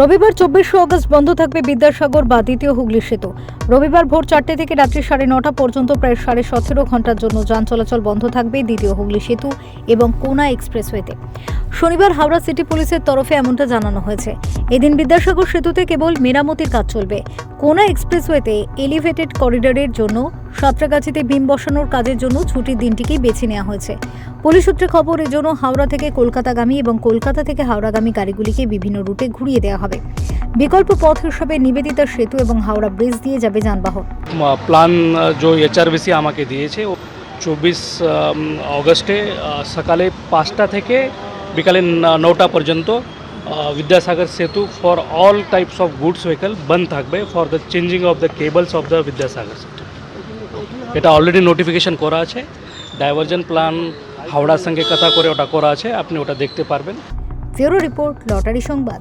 রবিবার চব্বিশে অগস্ট বন্ধ থাকবে বিদ্যাসাগর বা দ্বিতীয় হুগলি সেতু। রবিবার ভোর চারটে থেকে রাত্রি সাড়ে নটা পর্যন্ত প্রায় সাড়ে সতেরো ঘণ্টার জন্য যান চলাচল বন্ধ থাকবে দ্বিতীয় হুগলি সেতু এবং কোনা এক্সপ্রেসওয়েতে। শনিবার হাওড়া সিটি পুলিশের তরফে এমনটা জানানো হয়েছে। এদিন বিদ্যাসাগর সেতুতে কেবল মেরামতির কাজ চলবে। কোনা এক্সপ্রেসওয়েতে এলিভেটেড করিডোরের জন্য, সাঁতরাগাছিতে বিম বসানোর কাজের জন্য ছুটির দিনটিকেই বেছে নেওয়া হয়েছে। পুলিশ সূত্রে খবর এজন্য হাওড়া থেকে কলকাতাগামী এবং কলকাতা থেকে হাওড়াগামী গাড়িগুলিকে বিভিন্ন রুটে ঘুরিয়ে দেওয়া হবে। বিকল্প পথ হিসাবে নিবেদিতা সেতু এবং হাওড়া ব্রিজ দিয়ে যাবে যানবাহন। প্ল্যান जो এইচ আমাকে দিয়েছে চব্বিশ অগস্টে সকালে পাঁচটা থেকে বিকালে নটা পর্যন্ত Vidyasagar Setu for all types of goods vehicle বন্ধ থাকবে for the changing of the cables of the Vidyasagar Setu এটা অলরেডি নোটিফিকেশন করা আছে ডাইভারজন প্ল্যান হাওড়ার সঙ্গে কথা করে ওটা করা আছে আপনি ওটা দেখতে পারবেন ফেরো রিপোর্ট লটারি সংবাদ